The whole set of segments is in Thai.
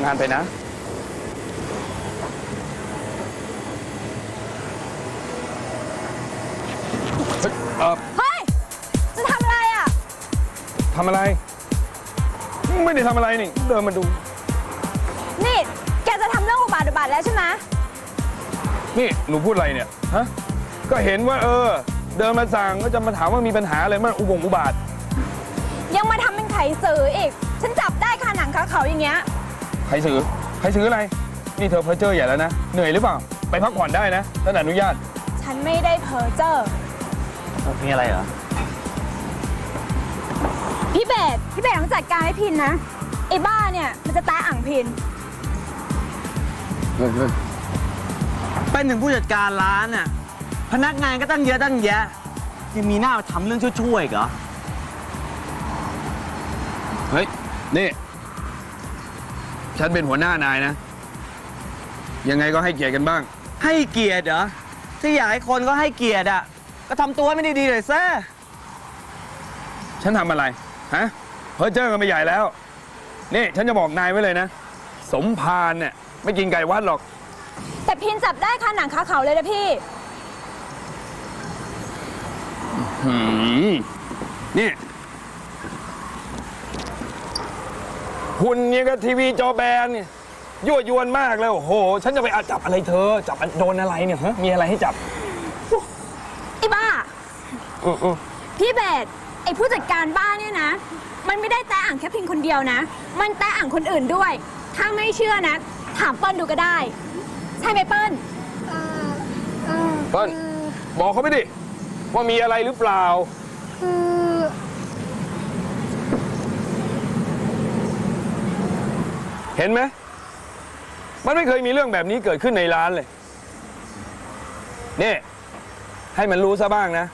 ำงานไปนะเฮ้ยเออเฮ้ย จะทำอะไรอะ ทำอะไร ไม่ได้ทำอะไรนี่ เดินมาดู นี่ แกจะทำเรื่องอุบาทอุบาทแล้วใช่ไหมนี่ หนูพูดอะไรเนี่ย ฮะ ก็เห็นว่า เออ เดินมาสั่งก็จะมาถามว่ามีปัญหาอะไรมันอุบงอุบาท ยังมาทำเป็นไขสืออีก ฉันจับได้คาหนังคาเขาอย่างเงี้ย ใครซื้อใครซื้ออะไร นี่เธอเพอเจอร์ใหญ่แล้วนะ เหนื่อยหรือเปล่า ไปพักผ่อนได้นะท่านอนุญาต ฉันไม่ได้เพ้อเจ้อมีอะไรเหรอ พี่เบสพี่เบสต้องจัดการให้พินนะไอ้บ้าเนี่ยมันจะตาอ่างพินเฮ้ยเฮ้ยเป็นถึงผู้จัดการร้านน่ะ พนักงานก็ตั้งเยอะตั้งแยะ ยังมีหน้ามาทำเรื่องช่วยๆอีกเหรอ เฮ้ย นี่ ฉันเป็นหัวหน้านายนะ ยังไงก็ให้เกียรติกันบ้าง ให้เกียรติเหรอที่อยากให้คนก็ให้เกียรติอะ ก็ทำตัวไม่ดีๆเลยแซ่ฉันทำอะไร ฮะ เพอเจอร์กันไปใหญ่แล้ว นี่ฉันจะบอกนายไว้เลยนะ สมพานเนี่ยไม่กินไก่วัดหรอก แต่พินจับได้คาหนังคาเขาเลยนะพี่ หืมนี่ หุ่นเนี่ยก็ทีวีจอแบนเนี่ยยั่วยวนมากแล้วโอ้โห ฉันจะไปอาจับอะไรเธอ จับโดนอะไรเนี่ยฮะมีอะไรให้จับไอ้บ้า อืออือพี่เบสไอ้ผู้จัดการบ้านเนี่ยนะ มันไม่ได้แตะอ่างแค่เพียงคนเดียวนะ มันแตะอ่างคนอื่นด้วย ถ้าไม่เชื่อนะ ถามเปิ้ลดูก็ได้ ใช่ไหมเปิ้ลเปิ้ลบอกเขาไปดิว่ามีอะไรหรือเปล่า คือ เห็นไหมมันไม่เคยมีเรื่องแบบนี้เกิดขึ้นในร้านเลยนี่ให้มันรู้ซะบ้างนะ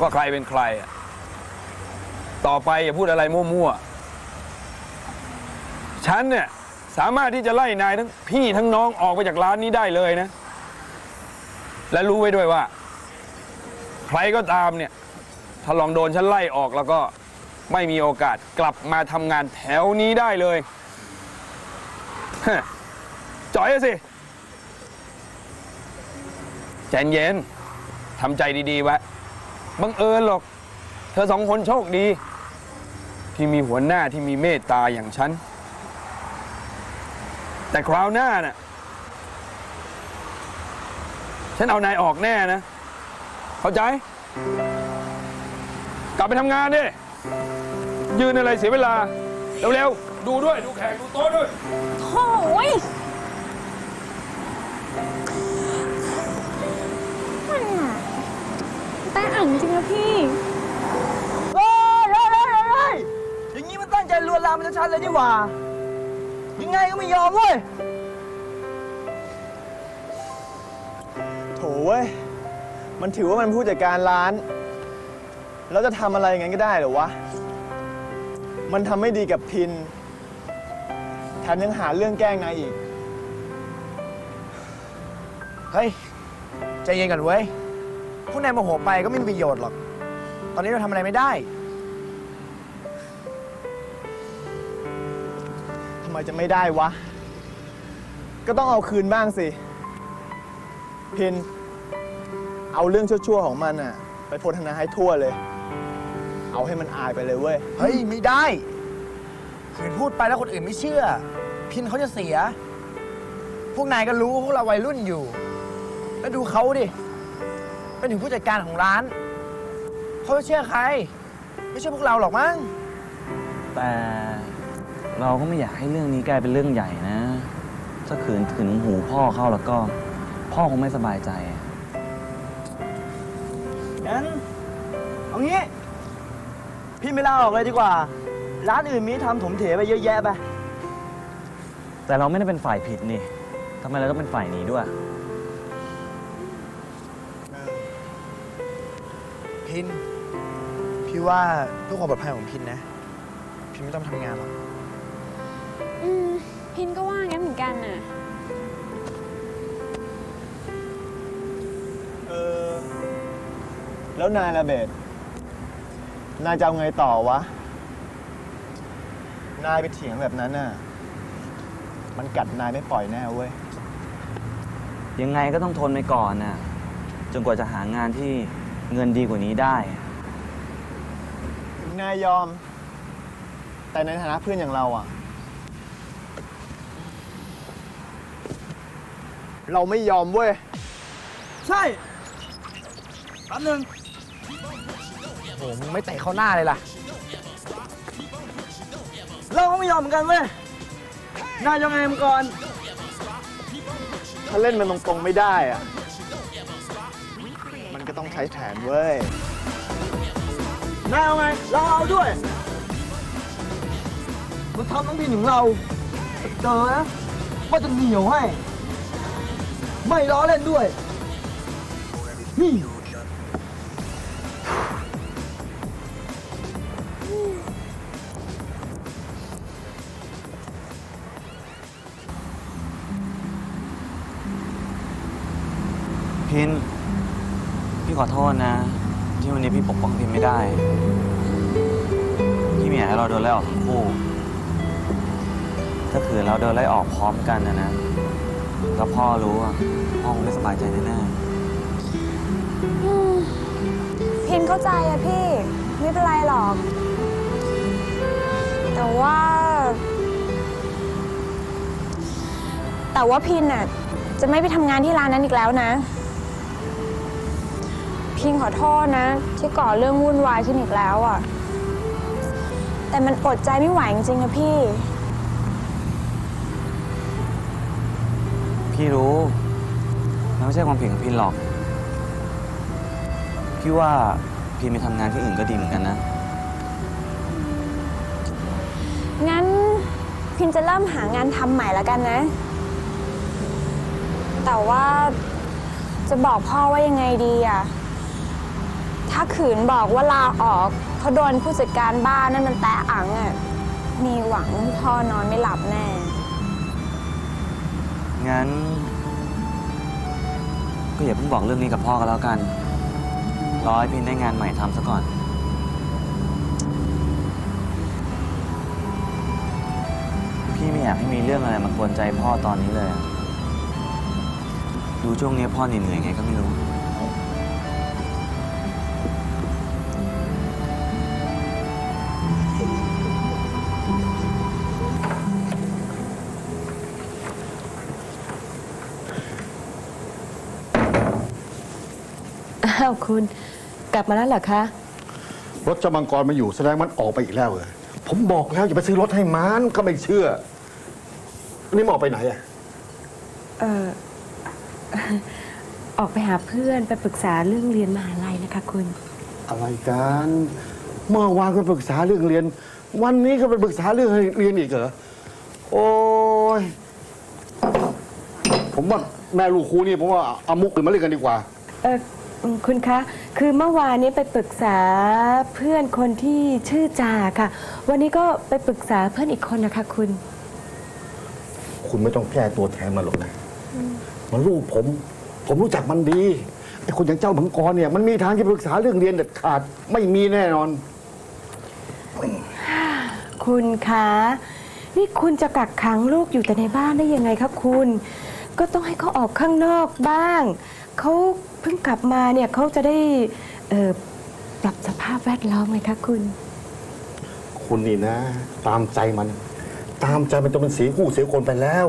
ว่าใครเป็นใครอะต่อไปอย่าพูดอะไรมั่วๆฉันเนี่ยสามารถที่จะไล่นายทั้งพี่ทั้งน้องออกไปจากร้านนี้ได้เลยนะ และรู้ไว้ด้วยว่า ใครก็ตามเนี่ย ถ้าลองโดนฉันไล่ออกแล้วก็ไม่มีโอกาสกลับมาทำงานแถวนี้ได้เลย จ่อยอะสิใจเย็นทำใจดีๆไว้บังเอิญหรอก เธอสองคนโชคดี ที่มีหัวหน้าที่มีเมตตาอย่างฉัน แต่คราวหน้าน่ะ ฉันเอานายออกแน่นะ เข้าใจ กลับไปทำงานดิยืนอะไรเสียเวลา เร็ว ๆ ดูด้วย ดูแขกดูโต๊ะด้วย โอ้ยมันน่ะแตะอ่างจริงนะพี่เฮ้ยเฮ้ยเฮ้ยเฮ้ยเฮ้ยอย่างนี้มันตั้งใจลวนลามมันชัดๆเลยนี่หว่า ยังไงก็ไม่ยอมเว้ย โถเว้ย มันถือว่ามันผู้จัดการร้าน แล้วจะทำอะไรอย่างนั้นก็ได้เหรอวะ มันทำไม่ดีกับพินแถ มยังหาเรื่องแกล้งนายอีก เฮ้ย ใจเย็นกันเว้ย พวกนายโมโหไปก็ไม่มีประโยชน์หรอก ตอนนี้เราทำอะไรไม่ได้ ทำไมจะไม่ได้วะ ก็ต้องเอาคืนบ้างสิ พิน เอาเรื่องชั่วๆของมันอะไปโพธนาให้ทั่วเลย เอาให้มันอายไปเลยเว้ย เฮ้ย ไม่ได้ ขืนพูดไปแล้วคนอื่นไม่เชื่อ พินเขาจะเสีย พวกนายก็รู้ว่าพวกเราวัยรุ่นอยู่ แล้วดูเขาดิ เป็นถึงผู้จัดการของร้าน เขาจะเชื่อใคร ไม่เชื่อพวกเราหรอกมั้ง แต่เราก็ไม่อยากให้เรื่องนี้กลายเป็นเรื่องใหญ่นะ ถ้าขืนถึงหูพ่อเข้าแล้วก็ พ่อคงไม่สบายใจงั้นเอางี้ พี่ไม่ลาออกเลยดีกว่า ร้านอื่นมีทำถมเถไปเยอะแยะไป แต่เราไม่ได้เป็นฝ่ายผิดนี่ทำไมเราต้องเป็นฝ่ายหนีด้วย พิน พี่ว่าเพื่อความปลอดภัยของพินนะ พินไม่ต้องทำงานหรอก อืม พินก็ว่างั้นเหมือนกันน่ะ เออ แล้วนายละเบสนายจะเอาไงต่อวะ นายไปเถียงแบบนั้นน่ะ มันกัดนายไม่ปล่อยแน่เว้ย ยังไงก็ต้องทนไปก่อนน่ะ จนกว่าจะหางานที่เงินดีกว่านี้ได้ถึงนายยอม แต่ในฐานะเพื่อนอย่างเราอะเราไม่ยอมเว้ย ใช่แป๊บนึงโอ้มึงไม่เตะเข้าหน้าเลยล่ะ เราก็ไม่ยอมเหมือนกันเว้ย นายยังไงมังกรถ้าเล่นมันตรงๆไม่ได้อะมันก็ต้องใช้แผนเว้ยนายเอาไง เราเอาด้วยมันทำน้องพินของเราเจอนะว่าจะเหนียวให้ ไม่ล้อเล่นด้วยนี่พิน อโทษนะ ที่วันนี้พี่ปกป้องพินไม่ได้ พี่ไม่อยากให้เราโดนไล่ออกทั้งคู่ ถ้าขืนเราโดนไล่ออกพร้อมกันนะนะแล้วพ่อรู้อะพ่อคงไม่สบายใจแน่พินเข้าใจอะพี่ ไม่เป็นไรหรอก แต่ว่า แต่ว่าพินอะจะไม่ไปทำงานที่ร้านนั้นอีกแล้วนะ พินขอโทษนะ ที่ก่อเรื่องวุ่นวายขึ้นอีกแล้วอะแต่มันอดใจไม่ไหวจริงๆนะพี่ๆพี่รู้มันไม่ใช่ความผิดของพินหรอก พี่ว่าพินไปทำงานที่อื่นก็ดีเหมือนกันนะ งั้นพินจะเริ่มหางานทำใหม่แล้วกันนะ แต่ว่าจะบอกพ่อว่ายังไงดีอะ ถ้าขืนบอกว่าลาออกเพราะโดนผู้จัดการบ้านนั่นมันแตะอังอะมีหวังพ่อนอนไม่หลับแน่ งั้น ก็อย่าเพิ่งบอกเรื่องนี้กับพ่อกันแล้วกัน รอให้พินได้งานใหม่ทำซะก่อน พี่ไม่อยากให้มีเรื่องอะไรมากวนใจพ่อตอนนี้เลย ดูช่วงนี้พ่อเหนื่อยๆไงก็ไม่รู้ อ้าวคุณกลับมาแล้วเหรอคะ รถเจ้ามังกรมาอยู่แสดงมันออกไปอีกแล้วเหรอผมบอกแล้วอย่าไปซื้อรถให้มันก็ไม่เชื่อนี่มันออกไปไหนอะเออ ออกไปหาเพื่อนไปปรึกษาเรื่องเรียนมหาลัยนะคะคุณ อะไรกันเมื่อวานก็ปรึกษาเรื่องเรียน วันนี้ก็ไปปรึกษาเรื่องเรียนอีกเหรอโอ้ยผมว่าแม่ลูกครูนี่ผมว่าเอามุกอื่นมาเล่นกันดีกว่า เออ คุณคะ คือเมื่อวานนี้ไปปรึกษาเพื่อนคนที่ชื่อจาค่ะ วันนี้ก็ไปปรึกษาเพื่อนอีกคนนะคะคุณ คุณไม่ต้องแก้ตัวแทนมาหรอกนะ มันลูกผม ผมรู้จักมันดีไอ้คนอย่างเจ้ามังกรเนี่ยมันมีทางที่ปรึกษาเรื่องเรียนเด็ดขาดไม่มีแน่นอน คุณคะ นี่คุณจะกักขังลูกอยู่แต่ในบ้านได้ยังไงคะคุณ ก็ต้องให้เขาออกข้างนอกบ้าง เขาเพิ่งกลับมาเนี่ยเขาจะได้เอ่อปรับสภาพแวดล้อมไงคะคุณ คุณนี่นะ ตามใจมัน ตามใจมันจนมันเสียคู่เสียคนไปแล้ว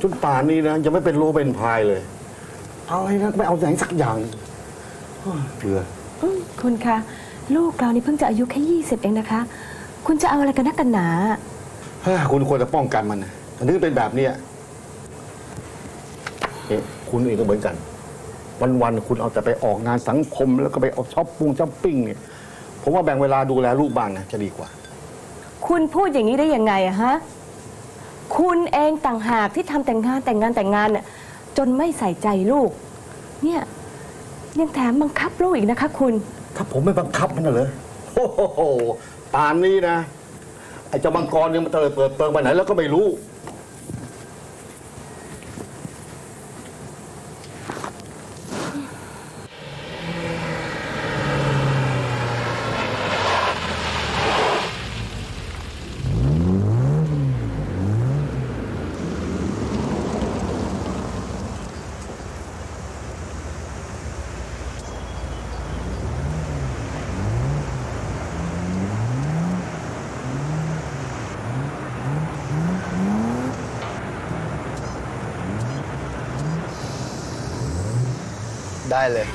จนป่านนี้นะยังไม่เป็นโลเป็นพายเลยเอาอะไรนะไม่เอาไหนสักอย่างหนึ่งเฮ้ยเบื่ออืมคุณคะลูกเรานี่เพิ่งจะอายุแค่ยี่สิบเองนะคะ คุณจะเอาอะไรกันนักกันหนาเฮ้ยคุณควรจะป้องกันมันนะมันถึงเป็นแบบเนี้ยเนี่ย คุณเองก็เหมือนกัน วันๆคุณเอาแต่ไปออกงานสังคม แล้วก็ไปเอาช้อปปุงช้อปปิ้งเนี่ยผมว่าแบ่งเวลาดูแลลูกบ้างนะจะดีกว่า คุณพูดอย่างนี้ได้ยังไงอะฮะ คุณเองต่างหากที่ทำแต่งงานแต่งงานแต่งงานน่ะจนไม่ใส่ใจลูก เนี่ยยังแถมบังคับลูกอีกนะคะ คุณ ถ้าผมไม่บังคับมันน่ะเหรอโอ้โหป่านนี้นะ ไอ้เจ้ามังกรเนี่ยมันเตลิดเปิดเปิงไปไหนแล้วก็ไม่รู้ ได้เลย